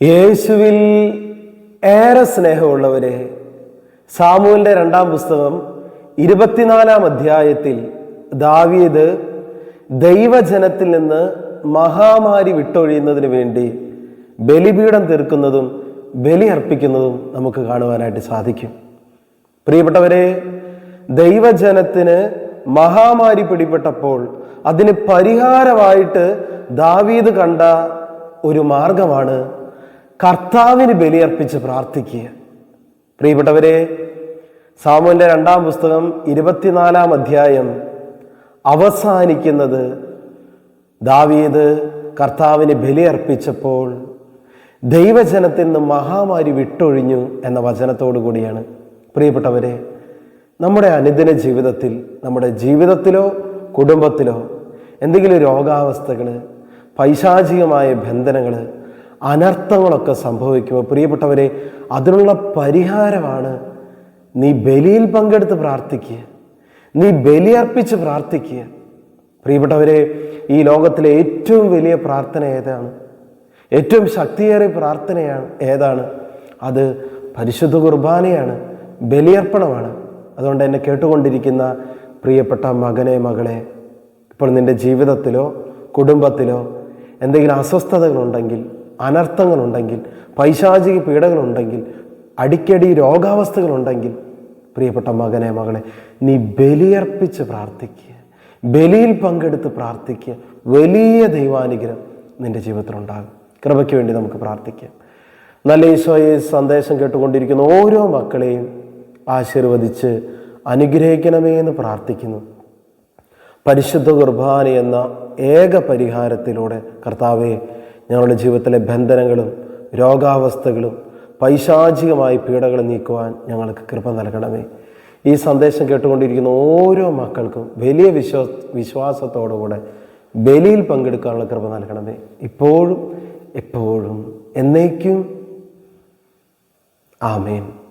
യേശുവിൽ ഏറെ സ്നേഹമുള്ളവരെ സാമുവിന്റെ രണ്ടാം പുസ്തകം ഇരുപത്തിനാലാം അധ്യായത്തിൽ ദാവീദ് ദൈവജനത്തിൽ നിന്ന് മഹാമാരി വിട്ടൊഴിയുന്നതിന് വേണ്ടി ബലിപീഠം തീർക്കുന്നതും ബലി അർപ്പിക്കുന്നതും നമുക്ക് കാണുവാനായിട്ട് സാധിക്കും. പ്രിയപ്പെട്ടവരെ ദൈവജനത്തിന് മഹാമാരി പിടിപെട്ടപ്പോൾ അതിന് പരിഹാരമായിട്ട് ദാവീദ് കണ്ട ഒരു മാർഗമാണ് കർത്താവിന് ബലിയർപ്പിച്ച് പ്രാർത്ഥിക്കുക. പ്രിയപ്പെട്ടവരെ സാമുവിന്റെ രണ്ടാം പുസ്തകം ഇരുപത്തിനാലാം അധ്യായം അവസാനിക്കുന്നത് ദാവീദ് കർത്താവിന് ബലിയർപ്പിച്ചപ്പോൾ ദൈവജനത്തിൽ നിന്ന് മഹാമാരി വിട്ടൊഴിഞ്ഞു എന്ന വചനത്തോടു കൂടിയാണ്. പ്രിയപ്പെട്ടവരെ നമ്മുടെ അനുദിന ജീവിതത്തിൽ നമ്മുടെ ജീവിതത്തിലോ കുടുംബത്തിലോ എന്തെങ്കിലും രോഗാവസ്ഥകൾ പൈശാചികമായ ബന്ധനങ്ങൾ അനർത്ഥങ്ങളൊക്കെ സംഭവിക്കുമ്പോൾ പ്രിയപ്പെട്ടവരെ അതിനുള്ള പരിഹാരമാണ് നീ ബലിയിൽ പങ്കെടുത്ത് പ്രാർത്ഥിക്കുക. നീ ബലിയർപ്പിച്ച് പ്രാർത്ഥിക്കുക. പ്രിയപ്പെട്ടവരെ ഈ ലോകത്തിലെ ഏറ്റവും വലിയ പ്രാർത്ഥന ഏതാണ്? ഏറ്റവും ശക്തിയേറിയ പ്രാർത്ഥനയാണ് ഏതാണ്? അത് പരിശുദ്ധ കുർബാനയാണ് ബലിയർപ്പണമാണ് അതുകൊണ്ട് എന്നെ കേട്ടുകൊണ്ടിരിക്കുന്ന പ്രിയപ്പെട്ട മകനെ മകളെ ഇപ്പോൾ നിന്റെ ജീവിതത്തിലോ കുടുംബത്തിലോ എന്തെങ്കിലും അസ്വസ്ഥതകളുണ്ടെങ്കിൽ അനർത്ഥങ്ങളുണ്ടെങ്കിൽ പൈശാചിക പീഡകളുണ്ടെങ്കിൽ അടിക്കടി രോഗാവസ്ഥകളുണ്ടെങ്കിൽ പ്രിയപ്പെട്ട മകനെ മകളെ നീ ബലിയർപ്പിച്ച് പ്രാർത്ഥിക്കുക. ബലിയിൽ പങ്കെടുത്ത് പ്രാർത്ഥിക്കുക. വലിയ ദൈവാനുഗ്രഹം നിന്റെ ജീവിതത്തിലുണ്ടാകും. കൃപയ്ക്ക് വേണ്ടി നമുക്ക് പ്രാർത്ഥിക്കാം. നല്ല ഈശോയെ സന്ദേശം കേട്ടുകൊണ്ടിരിക്കുന്ന ഓരോ മക്കളെയും ആശീർവദിച്ച് അനുഗ്രഹിക്കണമേ എന്ന് പ്രാർത്ഥിക്കുന്നു. പരിശുദ്ധ കുർബാന എന്ന ഏക പരിഹാരത്തിലൂടെ കർത്താവെ ഞങ്ങളുടെ ജീവിതത്തിലെ ബന്ധനങ്ങളും രോഗാവസ്ഥകളും പൈശാചികമായ പീഡകൾ നീക്കുവാൻ ഞങ്ങൾക്ക് കൃപ നൽകണമേ. ഈ സന്ദേശം കേട്ടുകൊണ്ടിരിക്കുന്ന ഓരോ മക്കൾക്കും വലിയ വിശ്വാ വിശ്വാസത്തോടുകൂടെ ബലിയിൽ പങ്കെടുക്കാനുള്ള കൃപ നൽകണമേ. ഇപ്പോഴും എപ്പോഴും എന്നേക്കും. ആമേൻ.